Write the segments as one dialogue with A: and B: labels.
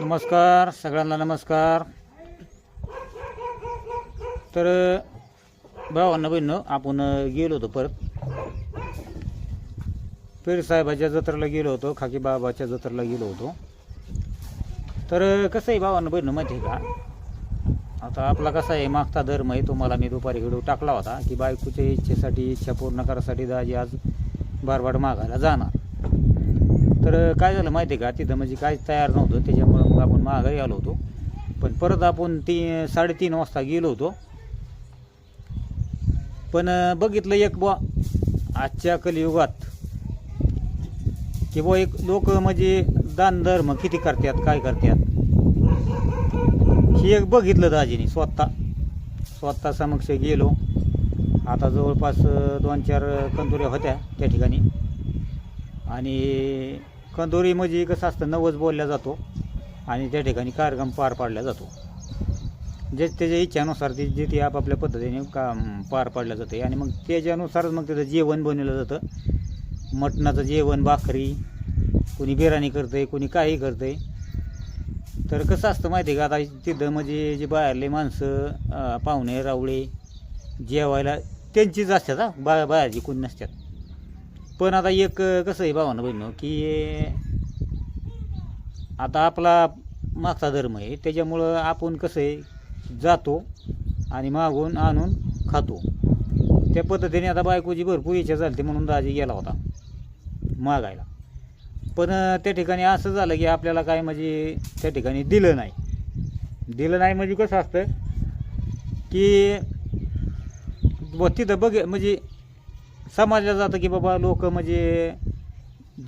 A: नमस्कार सगळ्यांना नमस्कार. तर भावांना बहिणं आपण गेलो होतो परत. पेरसाहेबाच्या जत्रेला गेलो होतो खाकी बाबाच्या जत्रेला गेलो होतो. तर कसं आहे भावांना बहिणं माहिती आहे का? आता आपला कसा आहे मागचा धर्म आहे तुम्हाला मी दुपारी व्हिडिओ टाकला होता की बायकोच्या इच्छेसाठी इच्छा पूर्ण करायसाठी दाजी आज बारवाड मागायला जाणार. तर काय झालं माहिती आहे का? तिथं म्हणजे काय तयार नव्हतं त्याच्यामुळं मग आपण महागाई आलो होतो. पण परत आपण ती साडेतीन वाजता गेलो होतो. पण बघितलं एक बुवा आजच्या कलियुगात की बुवा एक लोक म्हणजे दान धर्म किती करतात काय करतात? हे एक बघितलं दाजीने स्वतः. स्वतः समक्ष गेलो. आता जवळपास दोन चार कंदुऱ्या होत्या त्या ठिकाणी. आणि कंदोरी म्हणजे कसं असतं नवस बोलला जातो आणि त्या ठिकाणी कार्यक्रम पार पाडला जातो. जे त्याच्या इच्छेनुसार ते जे ते आपापल्या पद्धतीने काम पार पाडलं जाते. आणि मग त्याच्यानुसारच मग त्याचं जेवण बनवलं जातं. मटणाचं जेवण भाकरी कोणी बिर्याणी करते कोणी काही करते तर कसं असतं माहिती आहे का आता तिथं म्हणजे जे बाहेरले माणसं पाहुणे रावळे जेवायला त्यांचीच असतात हा. बा बाहेरची कोणी नसतात. पण आता एक कसं आहे भावानं बहिणं की आता आपला मागचा धर्म आहे त्याच्यामुळं आपण कसं आहे जातो आणि मागून आणून खातो. त्या पद्धतीने आता बायकोची भरपूर इच्छा झाली म्हणून दाजी गेला होता मागायला. पण त्या ठिकाणी असं झालं की आपल्याला काय म्हणजे त्या ठिकाणी दिलं नाही. दिलं नाही म्हणजे कसं असतं की तिथं बघ म्हणजे समजलं जातं की बाबा लोक म्हणजे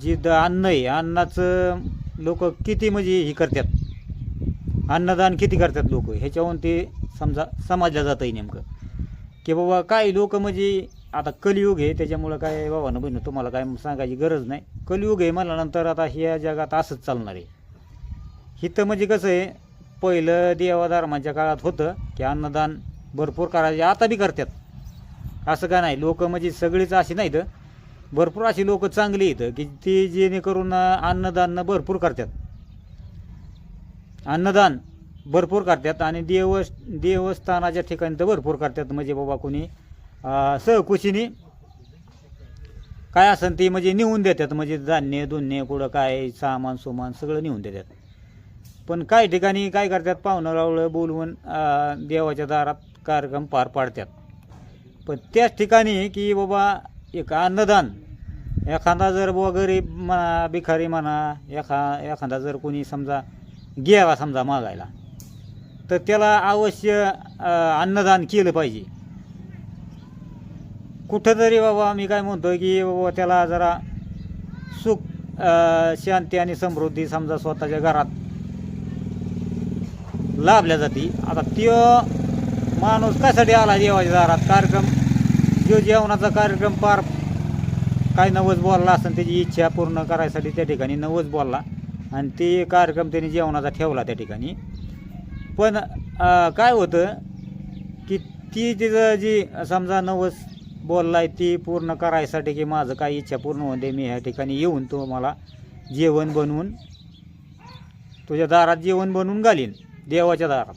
A: जे द अन्न आहे अन्नाचं लोक किती म्हणजे हे करतात. अन्नदान किती करतात लोक? ह्याच्यावरून ते समजा समजलं जातं नेमकं. की बाबा काही लोक म्हणजे आता कलियुग आहे त्याच्यामुळं काय बाबा ना बहिण तुम्हाला काय सांगायची गरज नाही. कलियुग आहे म्हटल्यानंतर आता ह्या जगात असंच चालणार आहे. हिथं म्हणजे कसं आहे पहिलं देवाधर्माच्या काळात होतं की अन्नदान भरपूर करायचे आता बी करतात. असं का नाही? लोक म्हणजे सगळीच अशी नाहीत भरपूर अशी लोक चांगली आहेत की ती जेणेकरून अन्नदान भरपूर करतात. अन्नदान भरपूर करतात आणि देव देवस्थानाच्या ठिकाणी तर भरपूर करतात. म्हणजे बाबा कोणी सहकुशीने काय असेल ते म्हणजे नेऊन देतात. म्हणजे धान्य धुन्य कुठं काय सामान सुमान सगळं नेऊन देतात. पण काही ठिकाणी काय करतात? पाहुणं रावळं बोलवून देवाच्या दारात कार्यक्रम पार पाडतात. पण त्याच ठिकाणी की बाबा एक अन्नदान. एखादा जर बुवा गरीब म्हणा भिकारी म्हणा एखा एखादा जर कोणी समजा गेला समजा मागायला तर त्याला अवश्य अन्नदान केलं पाहिजे. कुठंतरी बाबा मी काय म्हणतो की बाबा त्याला जरा सुख शांती आणि समृद्धी समजा स्वतःच्या घरात लाभल्या जाते. आता त्यो माणूस कशासाठी आला देवाच्या दारात? कार्यक्रम जो जेवणाचा कार्यक्रम पार काय नवस बोलला असेल त्याची इच्छा पूर्ण करायसाठी त्या ठिकाणी नवस बोलला. आणि ते कार्यक्रम त्यांनी जेवणाचा ठेवला त्या ठिकाणी. पण काय होतं की ती तिचं जी समजा नवस बोललाय ती पूर्ण करायसाठी की माझं काय इच्छा पूर्ण होऊन दे मी ह्या ठिकाणी येऊन तो मला जेवण बनवून तुझ्या दारात जेवण बनवून घालीन देवाच्या दारात.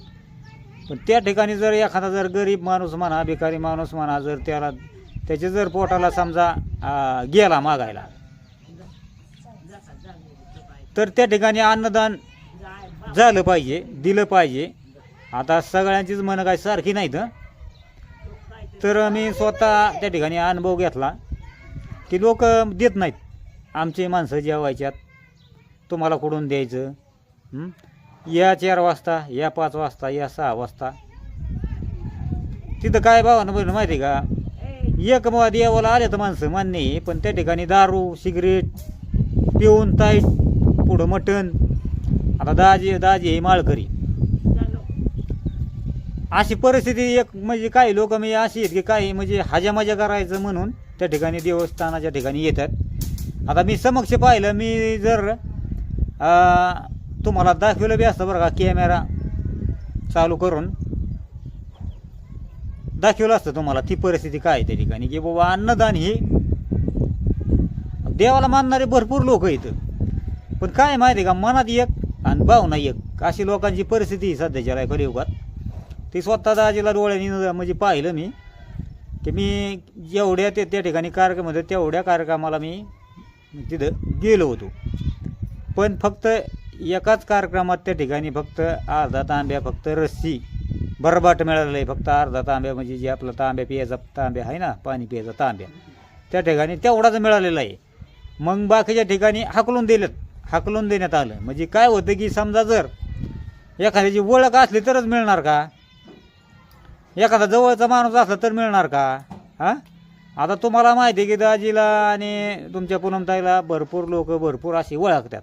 A: पण त्या ठिकाणी जर एखादा जर गरीब माणूस म्हणा भिकारी माणूस म्हणा जर त्याला त्याच्या जर पोटाला समजा गेला मागायला तर त्या ठिकाणी अन्नदान झालं पाहिजे दिलं पाहिजे. आता सगळ्यांचीच मनं काय सारखी नाहीत तर मी स्वतः त्या ठिकाणी अनुभव घेतला की लोक देत नाहीत. आमची माणसं जेवायच्यात तुम्हाला कुठून द्यायचं या चार वाजता या पाच वाजता या सहा वाजता. तिथं काय भावानं बरं माहिती का? एक मग देवाला आले तर माणसं मान्य आहे पण त्या ठिकाणी दारू सिगरेट पिऊन ताईट पुढं मटण. आता दाजी दाजी हे माळकरी. अशी परिस्थिती एक म्हणजे काही लोक म्हणजे अशी आहेत की काही म्हणजे हजामजा करायचं म्हणून त्या ठिकाणी देवस्थानाच्या ठिकाणी येतात. आता मी समक्ष पाहिलं मी जर तुम्हाला दाखवलं बी असतं बरं का कॅमेरा चालू करून. दाखवलं असतं तुम्हाला ती परिस्थिती काय आहे त्या ठिकाणी की बाबा अन्नदान ही देवाला मानणारे भरपूर लोक इथं पण काय माहिती आहे का मनात एक आणि भावना एक. अशी लोकांची परिस्थिती आहे सध्याच्या लाय कलियुगात ती स्वतः दाजीला डोळ्यानी म्हणजे पाहिलं मी की मी जेवढ्या ते त्या ठिकाणी कार्यक्रम होते तेवढ्या कार्यक्रमाला मी तिथं गेलो होतो. पण फक्त एकाच कार्यक्रमात त्या ठिकाणी फक्त अर्धा तांब्या फक्त रस्सी बरबाट मिळालेलं आहे. फक्त अर्धा तांब्या म्हणजे जे आपला तांब्या पियाचा तांब्या आहे ना पाणी पियाचा तांब्या. त्या ठिकाणी तेवढाच मिळालेला आहे. मग बाकीच्या ठिकाणी हाकलून दिलं हाकलून देण्यात आलं. म्हणजे काय होतं की समजा जर एखाद्याची ओळख असली तरच मिळणार का? एखादा जवळचा माणूस असला तर मिळणार का? हां? आता तुम्हाला माहिती आहे की दाजीला आणि तुमच्या पुनमताईला भरपूर लोक भरपूर अशी ओळखतात.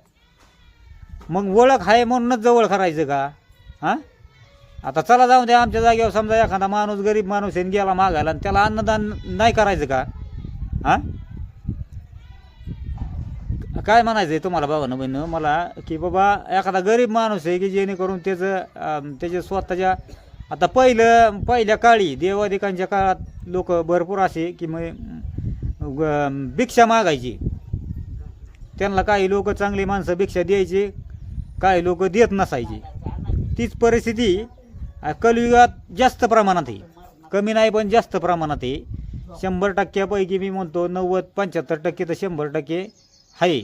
A: मग ओळख आहे म्हणूनच जवळ करायचं का? हां? आता चला जाऊ द्या आमच्या जागेवर समजा एखादा माणूस गरीब माणूस येऊन गेला मागायला आणि त्याला अन्नदान नाही करायचं का? हां? काय म्हणायचं आहे तुम्हाला बाबांनो बहिणं? मला की बाबा एखादा गरीब माणूस आहे की जेणेकरून त्याचं त्याच्या स्वतःच्या आता पहिलं पहिल्या काळी देवाधिकांच्या काळात लोक भरपूर असे की मग ग- भिक्षा मागायची. त्यांना काही लोक चांगली माणसं भिक्षा द्यायची. काय लोक देत नसायचे. तीच परिस्थिती कलयुगात जास्त प्रमाणात आहे. कमी नाही पण जास्त प्रमाणात आहे. शंभर टक्क्यापैकी मी म्हणतो नव्वद पंच्याहत्तर टक्के तर शंभर टक्के आहे.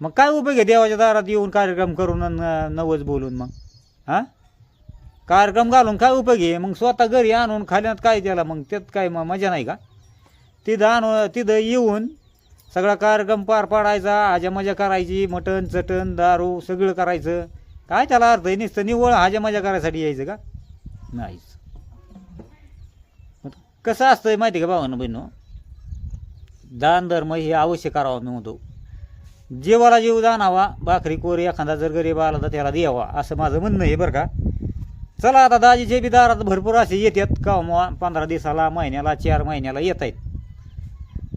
A: मग काय उपयोग आहे देवाच्या दारात येऊन कार्यक्रम करून नव्वद बोलून मग? हां? कार्यक्रम घालून काय उपयोग आहे? मग स्वतः घरी आणून खाल्यात काय त्याला मग त्यात काय मग मजा नाही का? तिथं आणून तिथं येऊन सगळा कार्यक्रम पार पाडायचा हाजा मजा करायची मटण चटण दारू सगळं करायचं. काय त्याला अर्थ आहे? नुसतं निव्वळ हाज्या मजा करायसाठी यायचं का? नाहीच. कसं कसं आहे माहिती आहे का भावानं बहिणं दान धर्म हे अवश्य करावं मी म्हणतो. जीवाला जीव जाणावा भाकरी कोरी एखादा जर गरीब आला तर त्याला द्यावा असं माझं म्हणणं आहे बरं का. चला आता दाजीचे बी दारात भरपूर असे येतात. का हो, मग पंधरा दिवसाला महिन्याला चार महिन्याला येत आहेत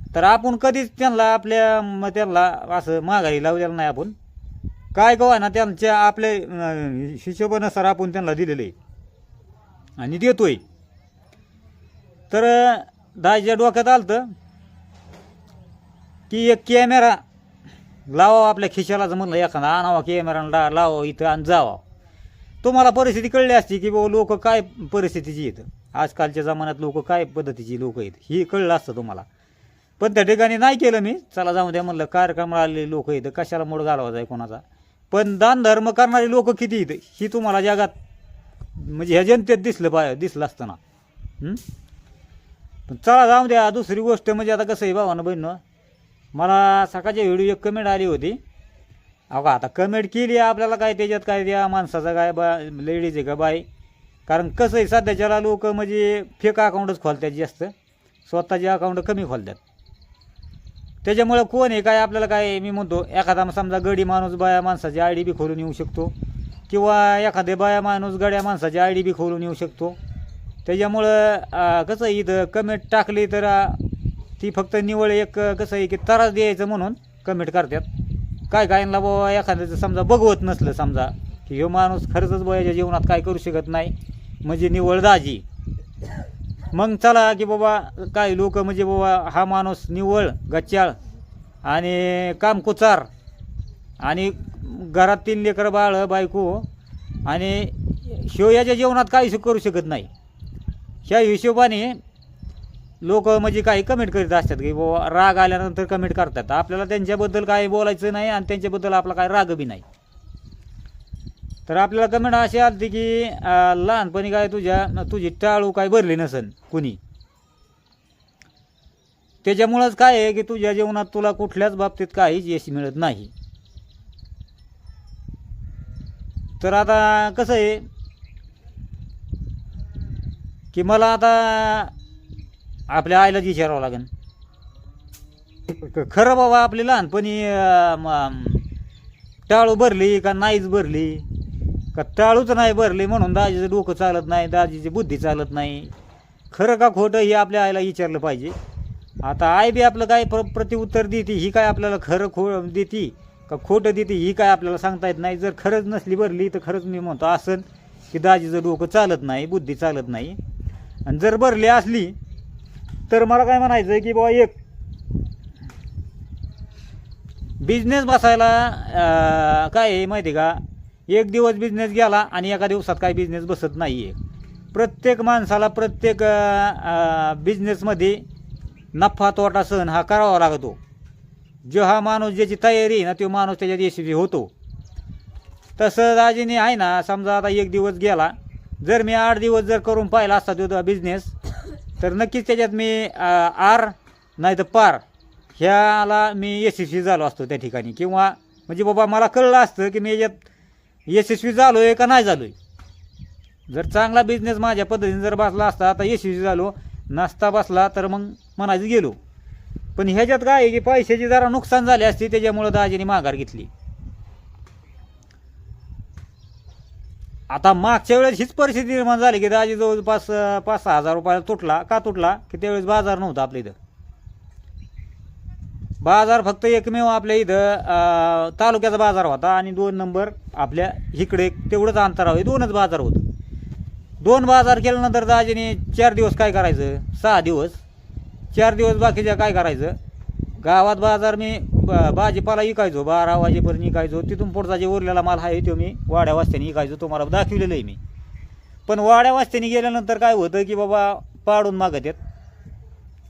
A: तर आपण कधीच त्यांना आपल्या मग त्यांना असं माघारी लावलेलं नाही आपण. काय गवा ना त्यांच्या आपल्या हिशोबानुसार आपण त्यांना दिलेलं. आहे आणि देतोय. तर दाजीच्या डोक्यात आलं की एक कॅमेरा लावा आपल्या खिशालाच म्हणलं एखादा आणावा कॅमेरा लावा इथं आणि जावा. तुम्हाला परिस्थिती कळली असती की बाबा लोक काय परिस्थितीची येतं आजकालच्या जमान्यात लोक काय पद्धतीची लोक आहेत? हे कळलं असतं तुम्हाला. पण त्या ठिकाणी नाही केलं मी. चला जाऊ द्या म्हणलं कार्यक्रमाला आलेले लोक इथं कशाला मोड घालवायचा आहे कोणाचा? पण दान धर्म करणारे लोक किती इथं? ही तुम्हाला जगात म्हणजे ह्या जनतेत दिसलं पाय दिसलं असतं ना पण चला जाऊ द्या दुसरी गोष्ट म्हणजे आता कसं आहे भावानं बहिणं मला सकाळच्या व्हिडिओ एक कमेंट आली होती. अहो का आता कमेंट केली आपल्याला काय त्याच्यात काय द्या माणसाचा काय बा लेडीज आहे का बाई? कारण कसं आहे सध्याच्याला लोक म्हणजे फेक अकाउंटच खोलतात जास्त. स्वतःचे अकाउंट कमी खोलतात. त्याच्यामुळं कोण आहे? काय आपल्याला काय मी म्हणतो एखादा समजा गडी माणूस बाया माणसाची आय डी बी खोलून येऊ शकतो. किंवा एखादे बाया माणूस गड्या माणसाची आय डी बी खोलून येऊ शकतो. त्याच्यामुळं कसं आहे इथं कमेंट टाकली तर ती फक्त निवळ एक कसं आहे की त्रास द्यायचं म्हणून कमेंट करतात. काय कायला बाबा एखाद्याचं समजा बघवत नसलं समजा की ह्यो माणूस खरंच बयाच्या जीवनात काय करू शकत नाही. म्हणजे निवळ दाजी. मग चला की बाबा काही लोक म्हणजे बाबा हा माणूस निव्वळ गच्चाळ आणि कामकुचार आणि घरात तीन लेकरं बाळ बायको आणि शिवयाच्या जीवनात काही करू शकत नाही. ह्या हिशोबाने लोक म्हणजे काही कमेंट करीत असतात की बाबा राग आल्यानंतर कमेंट करतात. आपल्याला त्यांच्याबद्दल काही बोलायचं नाही आणि त्यांच्याबद्दल आपला काय राग बी नाही. तर आपल्याला कमेंट अशी आली की लहानपणी काय तुझ्या तुझी टाळू काय भरली नसन कुणी? त्याच्यामुळंच काय आहे की तुझ्या जीवनात तुला कुठल्याच बाबतीत काहीच यश मिळत नाही. तर आता कसं आहे की मला आता आपल्या आईलाच विचारावं लागेल. खरं बाबा आपली लहानपणी टाळू भरली का नाहीच भरली? का टाळूच नाही भरली म्हणून दाजीचं डोकं चालत नाही दाजीची बुद्धी चालत नाही. खरं का खोटं हे आपल्या आईला विचारलं पाहिजे. आता आई बी आपलं काय प्र प्रतिउत्तर देते ही काय आपल्याला खरं खो देते? का खोटं देते ही काय आपल्याला सांगता येत नाही? जर खरंच नसली भरली तर खरंच मी म्हणतो असं की दाजीचं डोकं चालत नाही बुद्धी चालत नाही. आणि जर भरली असली तर मला काय म्हणायचं आहे की बाबा एक बिझनेस बसायला काय आहे माहिती आहे का? एक दिवस बिझनेस गेला आणि एका दिवसात काही बिझनेस बसत नाही आहे प्रत्येक माणसाला प्रत्येक बिझनेसमध्ये नफा तोटा सहन हा करावा लागतो. जो हा माणूस ज्याची तयारी आहे ना तो माणूस त्याच्यात यशस्वी होतो. तसं दाजीने आहे ना समजा आता एक दिवस गेला जर मी आठ दिवस जर करून पाहिला असता तो बिझनेस तर नक्कीच त्याच्यात मी आर नाही तर पार ह्याला मी यशस्वी झालो असतो त्या ठिकाणी. किंवा म्हणजे बाबा मला कळलं असतं की मी याच्यात यशस्वी झालो आहे का नाही झालो आहे जर चांगला बिझनेस माझ्या पद्धतीने जर बसला असता आता यशस्वी झालो नसता बसला तर मग म्हणायचं गेलो. पण ह्याच्यात काय आहे की पैशाची जरा नुकसान झाले असते त्याच्यामुळं दाजीने माघार घेतली. आता मागच्या वेळेस हीच परिस्थिती निर्माण झाली की दाजी जवळपास पाच सहा हजार रुपयाला तुटला. का तुटला? की त्यावेळेस बाजार नव्हता आपल्या इथं. बाजार फक्त एकमेव आपल्या इथं तालुक्याचा बाजार होता आणि दोन नंबर आपल्या इकडे तेवढंच अंतराव आहे. दोनच बाजार होतं. दोन बाजार केल्यानंतर दाजीने चार दिवस काय करायचं? सहा दिवस. चार दिवस बाकीच्या काय करायचं? गावात बाजार मी ब- भाजीपाला विकायचो बारा वाजेपर्यंत विकायचो तिथून पुढचा जे उरलेला माल आहे तो मी वाड्या वास्त्याने विकायचो तुम्हाला दाखविलेलं आहे मी. पण वाड्या वास्त्याने गेल्यानंतर काय होतं की बाबा पाडून मागत येत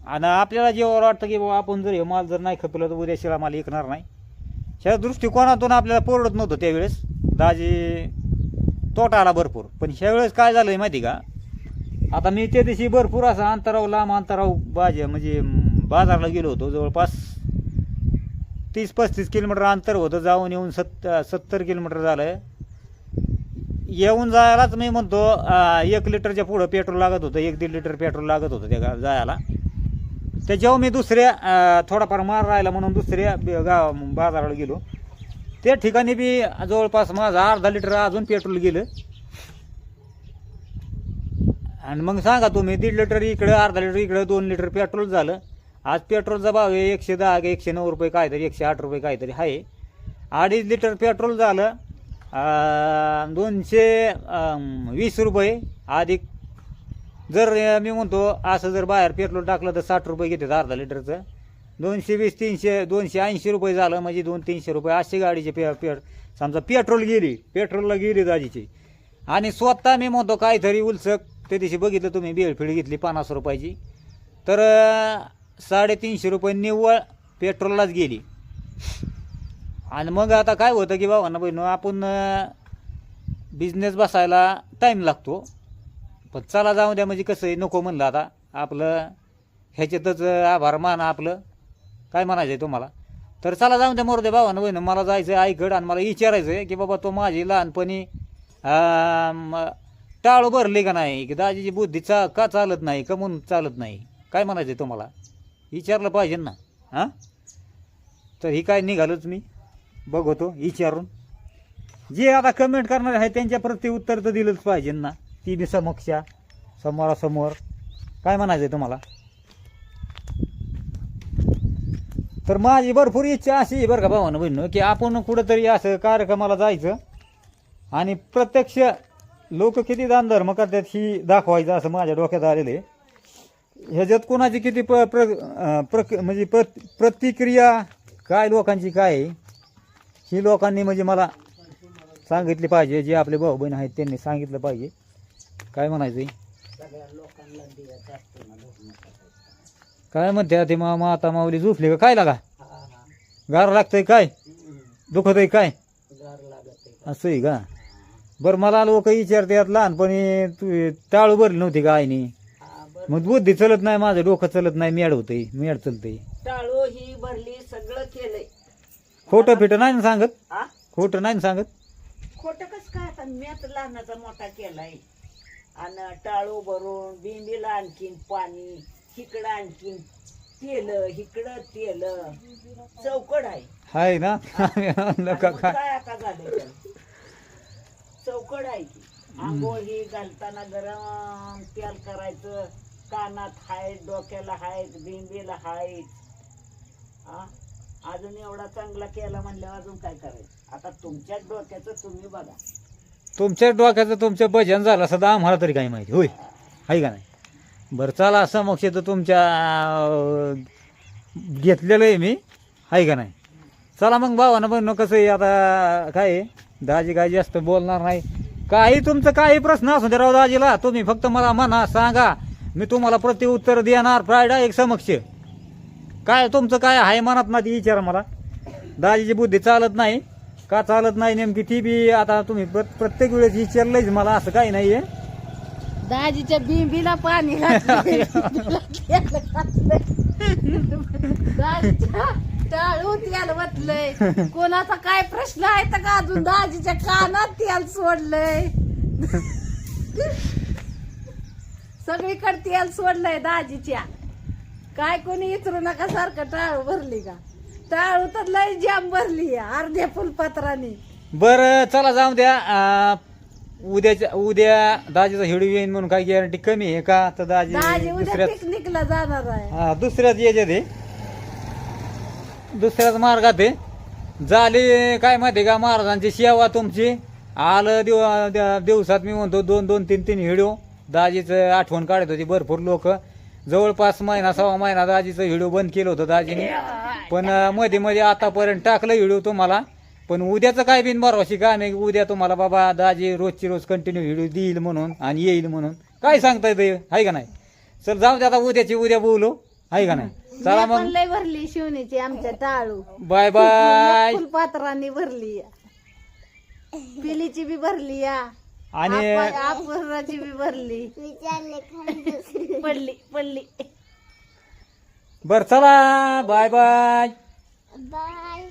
A: आणि आपल्याला जेव्हा वाटतं की बाबा आपण जर हे माल जर नाही खपलं तर उद्या शिळा माल विकणार नाही. ह्या दृष्टिकोनातून आपल्याला परवडत नव्हतं त्यावेळेस. दाजी तोटा आला भरपूर. पण ह्यावेळेस काय झालं आहे माहिती का? आता मी त्या दिवशी भरपूर असा अंतराव लांब अंतराव बाजे म्हणजे बाजारला गेलो होतो. जवळपास तीस पस्तीस किलोमीटर अंतर होतं. जाऊन येऊन सत्त सत्तर किलोमीटर झालं आहे येऊन जायलाच मी म्हणतो एक लिटरच्या पुढं पेट्रोल लागत होतं. एक दीड लिटर पेट्रोल लागत होतं त्या जायला. त्याच्यावर मी दुसऱ्या थोडाफार मार राहिला म्हणून दुसऱ्या गाव बाजाराला गेलो. त्या ठिकाणी बी जवळपास माझं अर्धा लिटर अजून पेट्रोल गेलं. आणि मग सांगा तुम्ही दीड लिटर इकडं अर्धा लिटर इकडं दोन लिटर पेट्रोल झालं. आज पेट्रोलचा भाव आहे एकशे दहा एकशे नऊ रुपये काहीतरी एकशे आठ रुपये काहीतरी आहे. अडीच लिटर पेट्रोल झालं दोनशे वीस रुपये अधिक जर मी म्हणतो असं जर बाहेर पेट्रोल टाकलं तर साठ रुपये घेतात अर्धा लिटरचं. दोनशे वीस तीनशे दोनशे ऐंशी रुपये झालं म्हणजे दोन तीनशे रुपये असे गाडीचे पे पे समजा पेट्रोल गेली पेट्रोलला गेली दाजीची. आणि स्वतः मी म्हणतो काहीतरी उलसक त्या दिवशी बघितलं तुम्ही बेळफिळ घेतली पन्नास रुपयाची. तर साडेतीनशे रुपये निव्वळ पेट्रोललाच गेली. आणि मग आता काय होतं की बाबांना बहिण आपण बिझनेस बसायला टाईम लागतो. पण चला जाऊ द्या म्हणजे कसं आहे नको म्हणलं आता. आपलं ह्याच्यातच आभार मान आपलं. काय म्हणायचं आहे तुम्हाला? तर चला जाऊन द्या मोर दे भावानं बहिण मला जायचं आहे आईकड आणि मला विचारायचं आहे की बाबा तो माझी लहानपणी टाळू भरली का नाही? की दाजीची बुद्धी चा का चालत नाही का म्हणून चालत नाही? काय म्हणायचं आहे तुम्हाला? विचारलं पाहिजे ना हां? तर ही काय निघालोच मी. बघतो विचारून. जे आता कमेंट करणारे आहे त्यांच्या प्रति उत्तर तर दिलंच पाहिजे ना. ती समक्षा समोरासमोर. काय म्हणायचं आहे तुम्हाला? तर माझी भरपूर इच्छा अशी आहे बरं का भावानं बहिणं की आपण कुठंतरी असं कार्यक्रमाला जायचं आणि प्रत्यक्ष लोक किती दानधर्म करतात ही दाखवायचं असं माझ्या डोक्यात आलेलं आहे. ह्याच्यात कोणाची किती प्र प्र प्रक म्हणजे प्रत प्रतिक्रिया काय लोकांची काय ही लोकांनी म्हणजे मला सांगितली पाहिजे जे आपले भाऊ बहीण आहेत त्यांनी सांगितलं पाहिजे. काय म्हणायचं काय म्हणते ते मामा आता माऊली झोपली का? काय लागा? गार लागतंय काय? दुखत आहे काय? असं आहे का? बरं मला लोक विचारतात लहानपणी तू टाळू भरली नव्हती का आईने? मग बुद्धी चलत नाही माझं डोकं चलत नाही मेड होतंय मेड चलतंय.
B: टाळू ही भरली सगळं केलंय.
A: खोटं फिटं नाही ना सांगत? खोटं नाही ना सांगत?
B: खोटं कस काय आता मीच लहानाचा मोठा केलाय? आणि टाळू भरून बिंबीला आणखीन पाणी हिकडं आणखीन तेल हिकडं तेल. चौकड आहे.
A: हाय ना? काय?
B: काय आता त्याला? चौकड आहे की आंघोळी घालताना गरम तेल करायचं. कानात हाय डोक्याला हाय बिंबीला हाय आ? अजून एवढा चांगला केला म्हणल्यावर अजून काय करायचं? आता तुमच्याच डोक्याचं तुम्ही बघा.
A: तुमच्या डोक्याचं तुमचं भजन झालं असं तर आम्हाला तरी काही माहिती. होय. आहे का नाही? बरं चला समक्ष तर तुमच्या घेतलेलं आहे मी. आहे का नाही? चला मग भावानं बघ कसं आहे आता काय आहे? दाजी काय जास्त बोलणार नाही. काही तुमचं काही प्रश्न असू दे राव दाजीला. तुम्ही फक्त मला म्हणा सांगा. मी तुम्हाला प्रतिउत्तर देणार. प्रायडा एक समक्ष. काय तुमचं काय आहे मनात ना ती विचारा मला. दाजीची बुद्धी चालत नाही. का चालत नाही नेमकी? ती बी आता तुम्ही प्र- प्रत्येक वेळेस विचारलंच मला असं काही नाहीये.
C: दाजीच्या बिंबीला पाणी घातलंय. तेल घातलंय. दाजीच्या टाळू तेल वतलंय. कोणाचा काय प्रश्न आहे तर का अजून दाजीच्या कानात तेल सोडलंय? सगळीकडे तेल सोडलंय दाजीच्या. काय कोणी विचारू नका सारखं टाळू भरली का? टाळू तर लय जाम भरली अर्ध्या फुलपत्राने.
A: बरं चला जाऊ द्या. आ, उद्याच्या उद्या दाजीचा हिडू येईन म्हणून काही गॅरंटी कमी आहे का? तर दाजी
C: दाजी उद्या
A: दुसऱ्याच
C: पिकनिकला जाणार आहे.
A: हा दुसऱ्याच याच्यात आहे. दुसऱ्याच मार्गात आहे. झाली काय माहिती का महाराजांची सेवा तुमची. आलं दिव दिवसात मी म्हणतो दोन दोन तीन तीन व्हिडिओ दाजीचं आठवण काढत होती भरपूर लोक. जवळपास महिना सव्वा महिना दाजीचं व्हिडिओ बंद केलं होतं दाजीने. पण मध्ये मध्ये आतापर्यंत टाकलं व्हिडिओ तुम्हाला. पण उद्याचं काय बिन भरवशी का नाही उद्या तुम्हाला बाबा दाजी रोजची रोज कंटिन्यू व्हिडिओ देईल म्हणून आणि येईल म्हणून. काय सांगता येते आहे का नाही? चल जाऊ दे आता उद्याची उद्या बोलू. आहे का नाही? चला मग.
C: लय भरली शिवणीची आमच्या टाळू.
A: बाय बाय
C: फुलपात्रांनी भरली. पिलीची बी भरली या.
A: आणि
C: अपराची बी भरली. पडली पडली.
A: बर चला. Bye bye.
C: बाय.